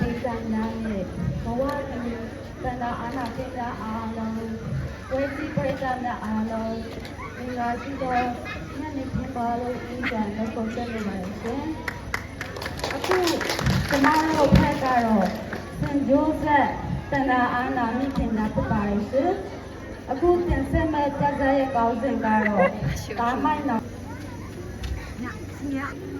ဒေသများနဲ့ဘဝတူတဏ္ဍာအာနာပိတာအားလုံးဝေစီပရိသတ်များအားလုံးဒီကရှိသောညနေခင်းပါလို့အင်းပြန်လို့ပုံသက်နေပါလေရှင်အခုကျမတို့ဖက်ကတော့စင်ဂျိုးဆက်တဏ္ဍာအာနာမိခင်တာဖြစ်ပါလေရှင်အခုတင်ဆက်မဲ့ကြက်ရဲ့ကောင်းစဉ်ကတော့ဒါမိုက်နော်အ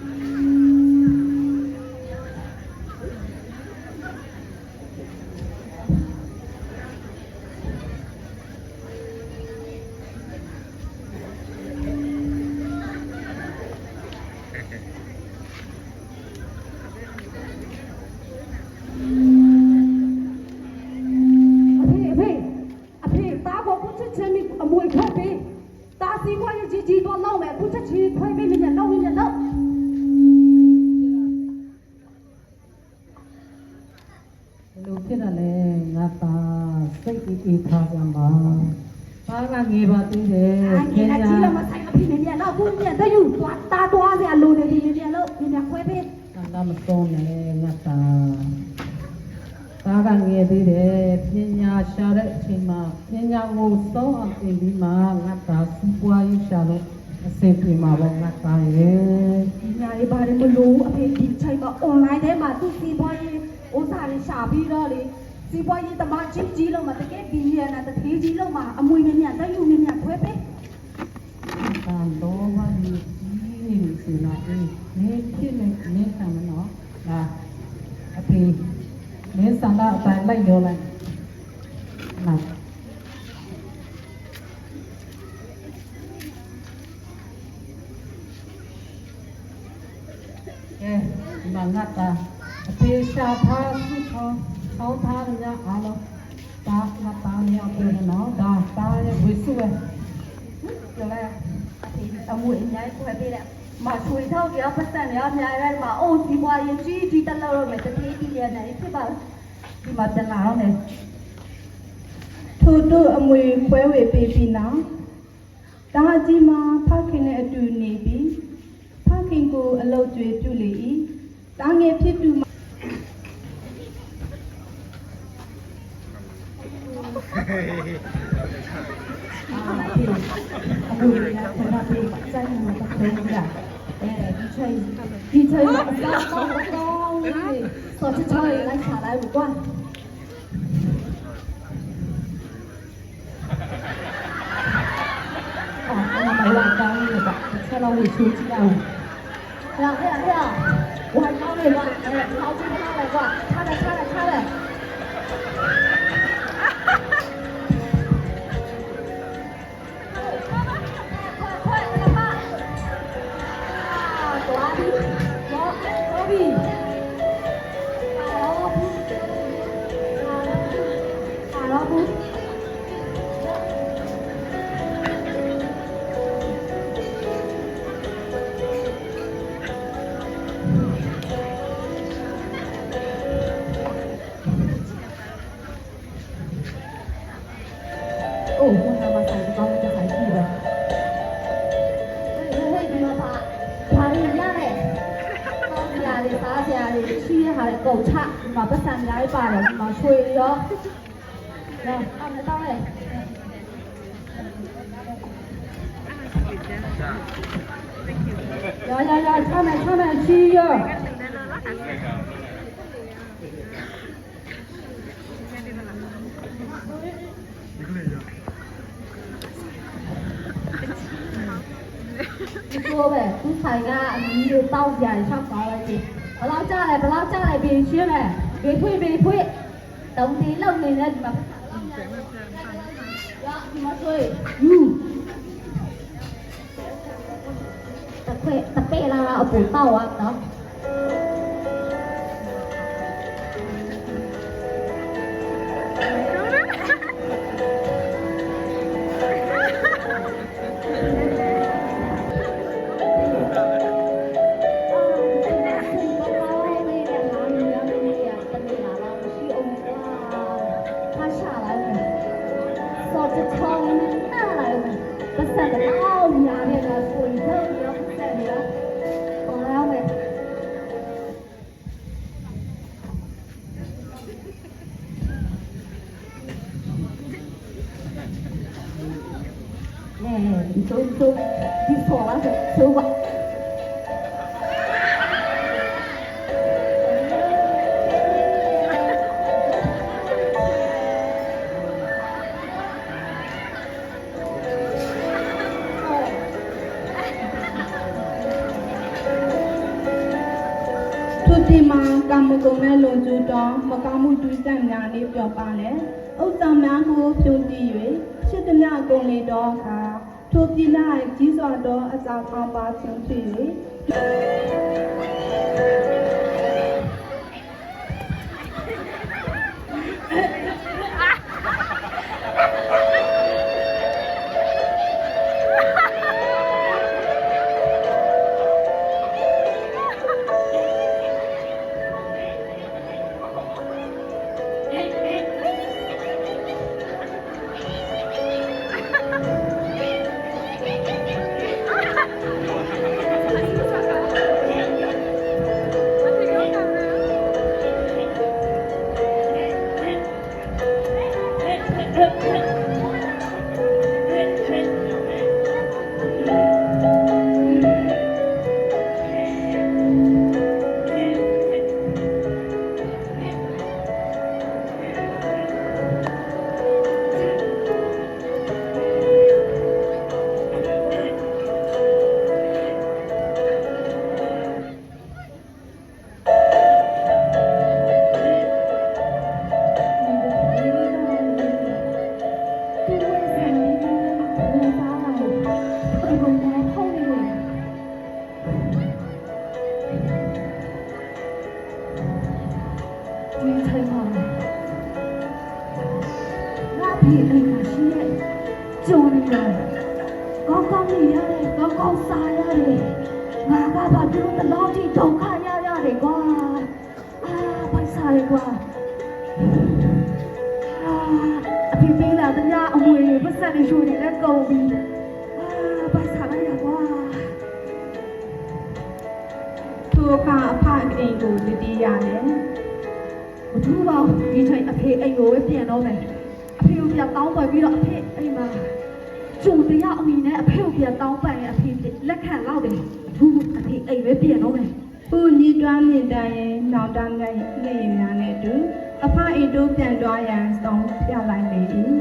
လိုဖြစ်တာလဲငါသားစိတ်အေးအေးထားကြမှာဘာကငေးပါသေးတယ်အိုင်ကြီးကကြီးလည်းမဆိုင်အဖေမြန်လောက်ခုမြန်တော့ယူသွားတာသွားစရာလိုနေပြီမြန်လောက်မြန်ခွဲပေးကံတော့မဆုံးနဲ့ငါသားဘာကငေးသေးတယ်ပညာရှာတဲ့အချိန်မှာပညာကိုသုံးအောင်သင်ပြီးမှငါသားစူပွားရေးရှာလို့အစိပ်ပြေမှာပေါ့ငါသားရဲ့ဒီညာလေးဘာတွေမလို့အဖေဒီချိန်မှာ online ထဲမှာသူစီပွားရေးဥစားလေး ရှာပြီးတော့လေစီပွားရေးတမချင်းကြီးလုံးမှာတကယ်ဘီလီယံနဲ့တထေးကြီးလုံးမှာအမွေမြန်တော့ယူမြန်ခွဲပေးဒါလောဘကြီးကြီးနေစီလာအေးနေဖြစ်နေနေဆံမနော်ဒါအဖေနေဆန္ဒအတိုင်းလိုက်ရောလိုက်နာကဲဒီမှာငါတာအသေး ရှာထားဆုခေါင်းဆောင်းထားရအားလုံးဒါငါတာမြောက်ပြန်နော်ဒါတာရဲ့ဝိစုပဲပြောလိုက်အဖေအမွေအများကြီးခွဲပေးတယ်မဆွေထောက်ရပတ်စံရအများကြီးမှာအိုးစီပွားရေးကြီးကြီးတက်လို့မယ်တတိယပြည်နေဖြစ်ပါဒီမှာပြန်လာတော့မယ်ထို့တို့အမွေခွဲဝေပေးပြီးနောက်တားကြီးမှာဖခင်နဲ့အတူနေပြီးဖခင်ကိုအလုတ်ကျွေးပြုလေ၏တားငယ်ဖြစ်သူ พี่เชยบอกว่าต้องสดเชยและขาได้บอกว่าออกมาไปวางกลางเลยแบบแค่เราหยุดชุดเราเราเนี่ยเนี่ยวันเข้าเลยว่าเขาที่เข้าเลยว่าข้าได้ข้าเลี้ข้าได้ ချီးရဟာလေကုန်ချ။ဒီမှာပတ်စံများကြီးပါတယ်ဒီမှာရွှေရော။လာအောင်တောင်းလေ။ရရရချမ်းမယ်ချမ်း မယ်ချီးရော။ဒီလိုပဲသူဆိုင်ကအမီးတို့တောက်ကြတယ်ချက်သွားလိုက်ပြီဘလောက်ကြလဲဘလောက်ကြလဲ 你说你说你说完说吧。 သူတိမာကာမဂုဏ်မဲ့လွန်ကျူးတော်မကောင်းမှုဒုစရိုက်များလေးပြောပါလေဥစ္စာများကိုဖြုံးကြည့်၍ရှစ်သမျှကုန်လေတော်အခါ ထိုပြည်၌ကြီးစွာသောအစာကောင်းပါခြင်းဖြစ်၍ ကျုံတယ်ကောင်းကောင်းနေရတယ်ကောင်းကောင်းစားရတယ်ငါကဘာလို့တလားတိဒုက္ခရရတယ်ကွာအာပိုက်စားရကွာအာအဖေပေးလာတရားအမွေပတ်စံတွေရှူနေလက်ကုန်ပြီအာပိုက်စားရကွာသူကအဖအိမ်ကိုတည်ရမယ်မထူးပါဘူးဒီချိန်အဖေအိမ်ကိုပဲပြန်တော့မယ် ကိုပြန်တောင်းပန်ပြီးတော့အဖေအိမ်မှာကျုံတရားအမိနဲ့အဖေကိုပြန်တောင်းပန်ရင်အဖေလက်ခံလောက်တယ်အထူးအဖေအိမ်ပဲပြန်တော့မယ်ပူညီတွားမြင့်တမ်းရင်နောင်တမ်းတဲ့နေရများနဲ့အတူအဖအိမ်တို့ပြန်သွားရန်ဆောင်ပြလိုက်လေ၏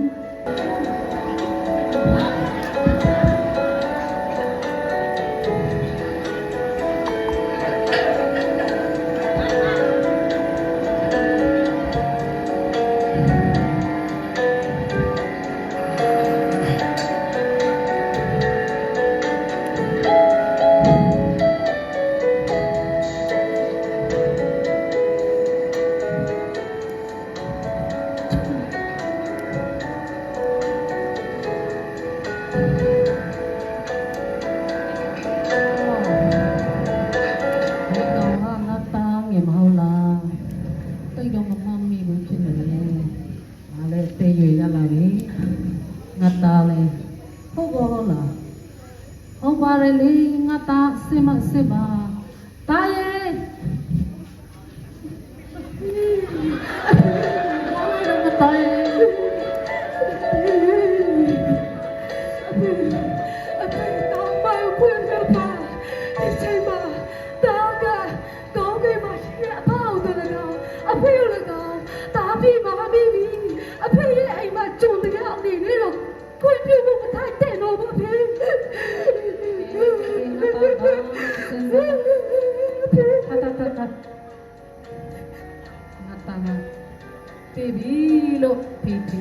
ငါတားလေဟုတ်ပါလားဟုတ် င့်ပြုဖို့မထိုက်တဲ့တော့ဘူးအဖေ ta ta ta ta ngà ta ngà baby လို့ဖိဖိ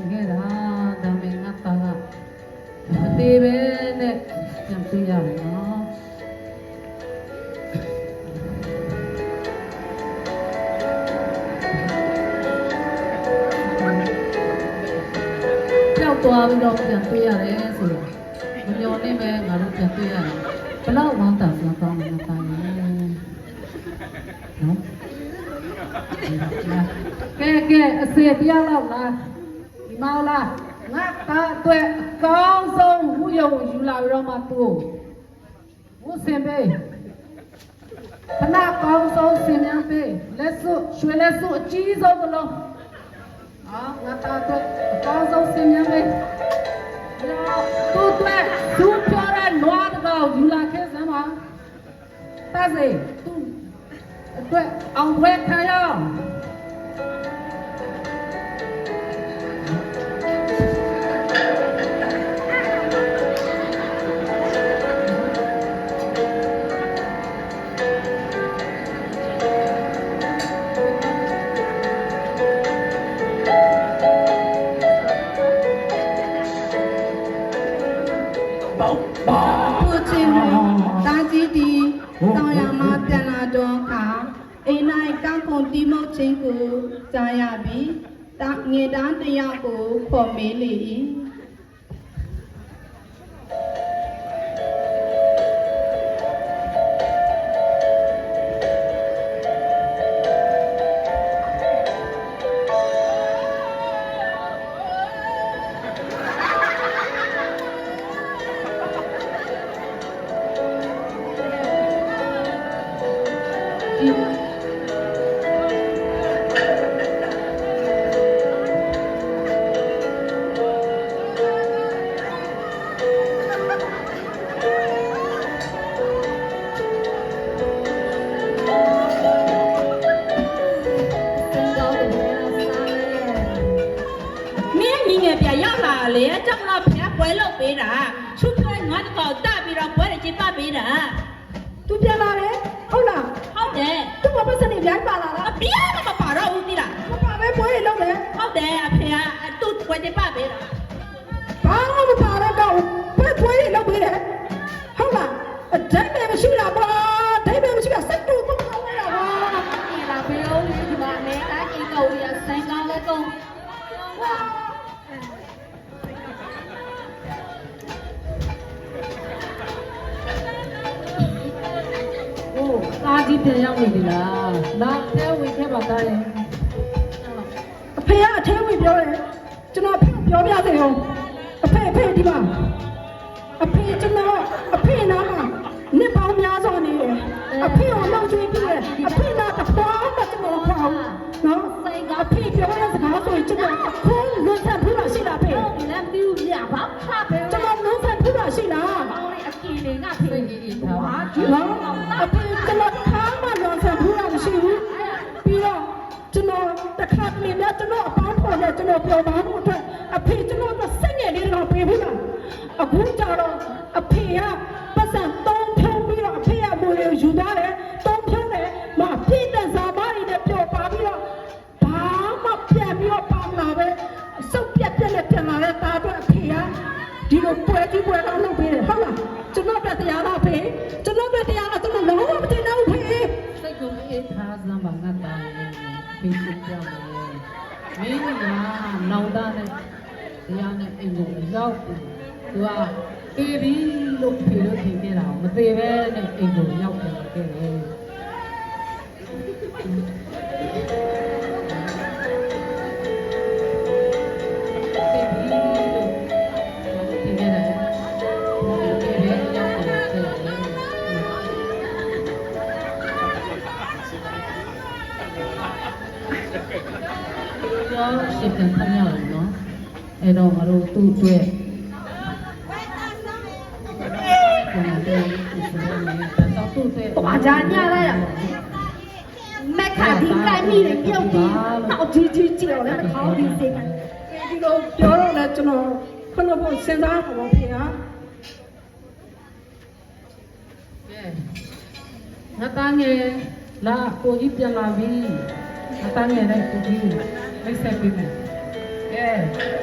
ခဲ့တာဒါမဲ့ငါတာကမသေးပဲနဲ့ပြန်ပြရတယ်နော်ကြောက်သွားပြီးတော့ပြန်ပြရတယ်ဆိုတော့မမျော်လင့်ပဲငါတို့ပြန်ပြရတယ်ဘလောက်ဝမ်းသာစရာကောင်းလဲငါတာရဲ့နော်ကဲကဲအစေတရားလောက်လားဒီမောင်လားငါတာအတွက်အကောင်းဆုံးဝူယုံယူလာပြီးတော့မှသူ့ဝူစင်ပေးခဏကောင်းဆုံးစင်များပေးလက်စွပ်ရွှေလက်စွပ်အကြီးဆုံးကလုံးဟာငါတာအတွက်အကောင်းဆုံးစင်များပေးရော သူ့အတွက်သူ့ပြောလောက်ယူလာခဲ့စမ်းပါတစေသူ့အတွက်အောင်ပွဲခံရအောင် ကိုချင်းတာကြီးဒီတောင်ရမှာပြန်လာတော့ခါအိမ်၌ကောက်ကုန်တီးမုတ်ချင်းကိုကြားရပြီးတာငေသားတစ်ယောက်ကိုခေါ်မေးလေ၏ မင်းမိငယ်ပြရောက်လာလေကြောက်တော့ဖះပွဲလုပ် တ်စံနေပြန်ပါလာလားအပြားတော့မပါတော့ဘူးတိလားမပါပဲပွဲရလုံးတယ်ဟုတ်တယ်အဖေကသူ့ပွဲကျင်းပပေးတာဘာမှမပါ ကြီးပြန်ရောက်နေပြီလားလာထဲဝင်ခဲ့ပါသားရဲ့အဖေကအထဲဝင်ပြောတယ်ကျွန်တော်အဖေကိုပြောပြစေအောင်အဖေအဖေဒီမှာအဖေကျွန်တော်အဖေနာမှာနှစ်ပေါင်းများစွာနေတယ်အဖေကိုလောက်ကျွေးပြီးတယ်အဖေနာတစ်ပွားမှကျွန်တော်ခေါင်းနော်အဖေပြောတဲ့စကားဆိုရင်ကျွန်တော်အခုလွတ်ဆက်ပြီးမှရှိတာဖေဒီလည်းမသိဘူးပြဘာဖတ်ပဲကျွန်တော်လွတ်ဆက်ပြီးမှရှိတာကောင်းလေးအကင်တွေကဖေးကြီးထားပါနော်အဖေကျွန်တော်ခါမှလွတ် ကျွန်တော်ပြောပါဖို့အတွက်အဖေကျွန်တော်ကစိတ်ငယ်လေးတော့ပြေးပြီးမှအခုကြတော့အဖေကပတ်စံသုံးဖြုံးပြီးတော့အဖေကမွေကိုယူသွားတယ်သုံးဖြုံးတယ်မပြည့်တဲ့ဇာမတွေနဲ့ပြောပါပြီးတော့ဘာမှပြန်ပြီးတော့ပါမလာပဲစုပ်ပြက်ပြက်နဲ့ပြန်လာတဲ့သားအတွက်အဖေကဒီလိုပွဲကြီးပွဲတော့လုပ်ပေးတယ်ဟုတ်လားကျွန်တော်တက်တရားလားဖေကျွန်တော်တက် မယ်မင်းကနောင်တနဲ့တရားနဲ့အိမ်ကိုရောက်ပြီသူကတေးပြီလို့ဖေလို့ထင်ခဲ့တာမသေးပဲနဲ့အိမ်ကိုရောက်ပြန်ခဲ့တယ် ကျောင်းရှစ်တန်ခမြောက်တယ်နော်အဲ့တော့ငါတို့သူ့အတွက်ကျွန်တော်တို့ဒီစနေနေ့တော့သူ့အတွက်ဘာကြာညလိုက်ရမက်ခါဒီကိုင်မိတယ်ပြုတ်ပြီးတော့ဒီဒီကြော်လည်းခေါင်းဒီစိတ်ဒီလိုပြောတော့လည်းကျွန်တော်ခဏဖို့စဉ်းစားပါဘောဖေဟာငါတန်းငယ်လာကိုကြီးပြန်လာပြီငါတန်းငယ်နဲ့ကိုကြီး မိတ်ဆက်ပြီးမယ်ကဲ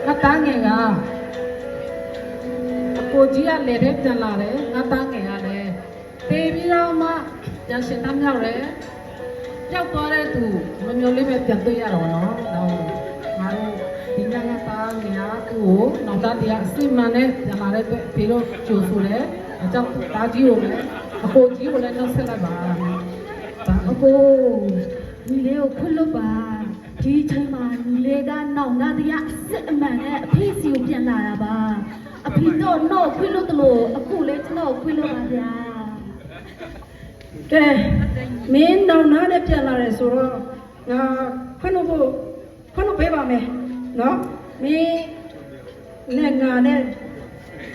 ငါတန်းငယ်ကအကိုကြီးကလည်းတဲ့ပြန်လာတယ်ငါတန်းငယ်ကလည်းပေးပြီးတော့မှပြန်ရှင်တမ်းမြောက်တယ်ကြောက်သွားတဲ့သူမမျိုးလေးပဲပြန်တွေ့ရတော့နော်တော့ငါတို့ဒီညကတန်းငယ်ကသူ့ကိုနောက်သားတရားအစိမ့်မှန်နဲ့ပြန်လာတဲ့အတွက်ဖေလို့ကြိုဆိုတယ်အကြောင်းတားကြီးကိုလည်းအကိုကြီးကိုလည်းနှုတ်ဆက်လိုက်ပါဘာအကိုညီလေးကိုခွလို့ပါ ဒီချိန်မှာညီလေးကနောက်နာတရားစစ်အမှန်နဲ့အဖေစီကိုပြန်လာတာပါအဖေတော့တော့ခွလို့တလို့အခုလေကျွန်တော်ခွလို့ပါဗျာကဲမင်းနောက်နားနဲ့ပြန်လာတယ်ဆိုတော့ငါခဏဖို့ခဏပေးပါမယ်နော်မင်းနဲ့ငါနဲ့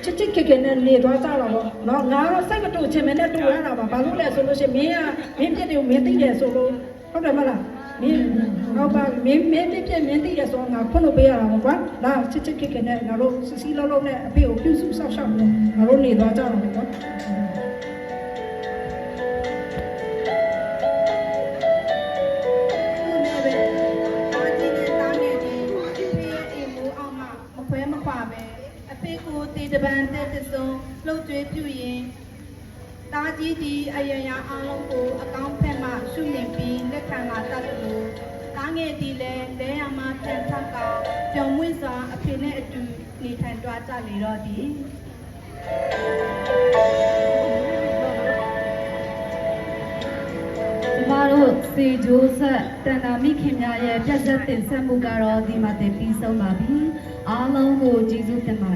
ချစ်ချစ်ခင်ခင်နဲ့နေသွားကြတော့ပေါ့နော်ငါတော့စိတ်မတူချင်မနဲ့တူရတာပါဘာလို့လဲဆိုလို့ရှိရင်မင်းကမင်းပြစ်တယ်ကိုမင်းသိတယ်ဆိုလို့ဟုတ်တယ်မလား မင်းဟုတ်ပါမင်းမင်းပြစ်ပြစ်မင်းသိတယ်ဆိုတော့ငါခွင့်လို့ပေးရတာပေါ့ကွာလာချစ်ချစ်ခင်ခင်နဲ့ငါတို့စစီလုံးလုံးနဲ့အဖေကိုပြုစုဆောက်ရှောက်လို့ငါတို့နေသွားကြတော့ပေါ့ကွာခုနဲ့ပဲတာကြီးနဲ့တာငယ်ကြီးဖေးရဲ့အိမ်မိုးအောင်မှမခွဲမခွာပဲအဖေကိုတေတပံတဲ့တစုံလှုပ်ကြွေးပြူရင်တာကြီးဒီအယံရအောင်လုံးကိုအကောင်းဖက်မှရှုမြင်ပြီး လက်ခံလာတတ်တယ်လို့တာငယ်ဒီလည်းလဲရမှာတန်ထက်ကပျော်မွေ့စွာအဖေနဲ့အတူနေထိုင်ကြကြလေတော့ဒီကျမတို့စေဂျိုးဆက်တန်တာမိခင်များရဲ့ပြက်ဆက်တင်ဆက်မှုကတော့ဒီမှာတင်ပြီးဆုံးပါပြီအားလုံးကိုကျေးဇူးတင်ပါ